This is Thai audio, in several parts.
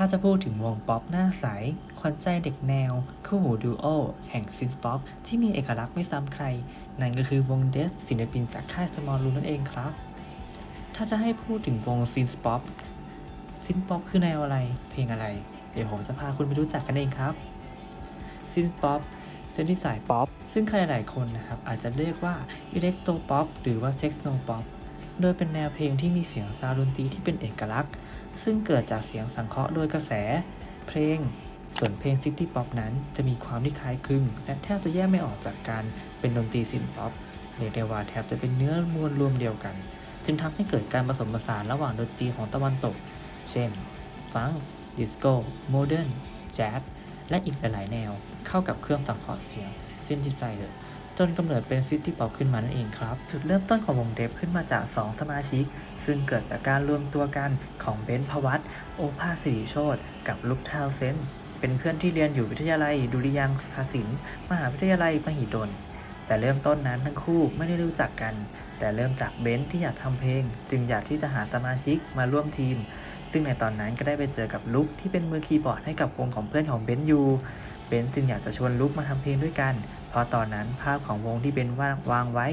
ถ้าจะพูดถึงวงป๊อปหน้าใสขวัญใจเด็กแนว คู่หูดูโอแห่งซินป๊อปที่มีเอกลักษณ์ไม่ซ้ำใคร นั่นก็คือวงเดฟศิลปินจากค่ายสมอลรูนั่นเองครับ ถ้าจะให้พูดถึงวงซินป๊อปซินป๊อปคือแนวอะไร เพลงอะไร เดี๋ยวผมจะพาคุณไปรู้จักกันเองครับซินป๊อปเส้นที่สายป๊อปซึ่งใครหลายคนนะครับอาจจะเรียกว่าอิเล็กโทรป๊อปหรือว่าเทคโนป๊อป โดยเป็นแนวเพลงที่มีเสียงซาวดนตรีที่เป็นเอกลักษณ์ ซึ่งเกิดจากเสียงสังเคราะห์โดยกระแส เพลง ส่วนเพลงซิตี้ป๊อปนั้นจะมีความที่คล้ายคลึง และแทบจะแยกไม่ออกจากการเป็นดนตรีซินป๊อปเรียกได้ว่าแทบจะเป็นเนื้อมวลรวมเดียวกัน จึงทำให้เกิดการผสมผสานระหว่างดนตรีของตะวันตก เช่น ฟังดิสโก้โมเดิร์นแจ๊สและอีกหลายๆแนวเข้ากับเครื่องสังเคราะห์เสียงซินธิไซเซอร์ จนกำเนิดเป็นซิตี้ป๊อปขึ้นมานั่นเองครับ จุดเริ่มต้นของวงเดฟขึ้นมาจาก 2 สมาชิก ซึ่งเกิดจากการรวมตัวกันของเบนซ์พวัตโอภาสิริโชตกับลุกทาเซนเป็นเพื่อนที่เรียนอยู่วิทยาลัยดุริยางคศิลป์มหาวิทยาลัยมหิดล แต่เริ่มต้นนั้นทั้งคู่ไม่ได้รู้จักกัน แต่เริ่มจากเบนซ์ที่อยากทำเพลง จึงอยากที่จะหาสมาชิกมาร่วมทีม ซึ่งในตอนนั้นก็ได้ไปเจอกับลุกที่เป็นมือคีย์บอร์ดให้กับวงของเพื่อนของเบนซ์อยู่เบนซ์จึงอยากจะชวนลุกมาทำเพลงด้วยกัน ราะตอนนั้นภาพของวงที่เบนวางวางไว้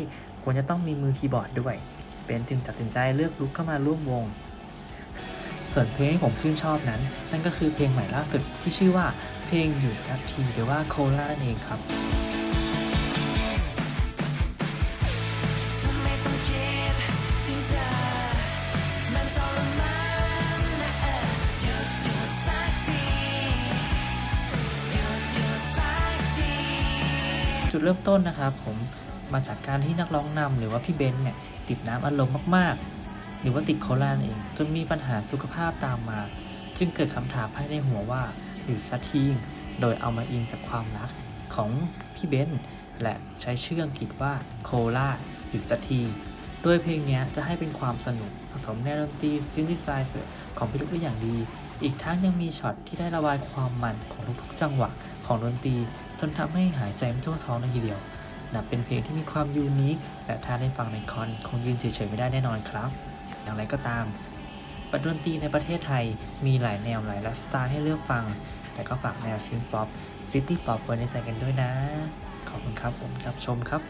ควรจะต้องมีมือคีย์บอร์ดด้วยเบนจึงตัดสินใจเลือกลุกเข้ามาร่วมวง ส่วนเพลงที่ผมชื่นชอบนั้น นั่นก็คือเพลงใหม่ล่าสุดที่ชื่อว่าเพลงอยู่สักทีหรือว่าโคลานั่นเองครับ จุดเริ่มต้นนะครับผมมาจากการที่นักร้องนำหรือว่าพี่เบนซ์เนี่ยติดน้ำอารมณ์มากๆ หรือว่าติดโคลานเอง จนมีปัญหาสุขภาพตามมา จึงเกิดคำถามภายในหัวว่าหยุดสักทีโดยเอามาอิงจากความรักของพี่เบนซ์และใช้ชื่ออังกฤษว่าโคลาหยุดสักทีโดยเพลงนี้จะให้เป็นความสนุกผสมแนวดนตรีซินธิไซเซอร์ของพี่ลูกได้อย่างดี อีกทั้งยังมีช็อตที่ได้ระบายความมันของทุกๆจังหวะของดนตรี จนทำให้หายใจไม่ทั่วท้องเลยทีเดียว นับเป็นเพลงที่มีความยูนิคและถ้าได้ฟังในคอนคงยืนเฉยๆไม่ได้แน่นอนครับ อย่างไรก็ตามปัจดนตรีในประเทศไทยมีหลายแนวหลายลฟ์สไตล์ให้เลือกฟัง แต่ก็ฝากแนวซินป๊อปซิตี้ป๊อปไว้ในใจกันด้วยนะ ขอบคุณครับผมรับชมครับ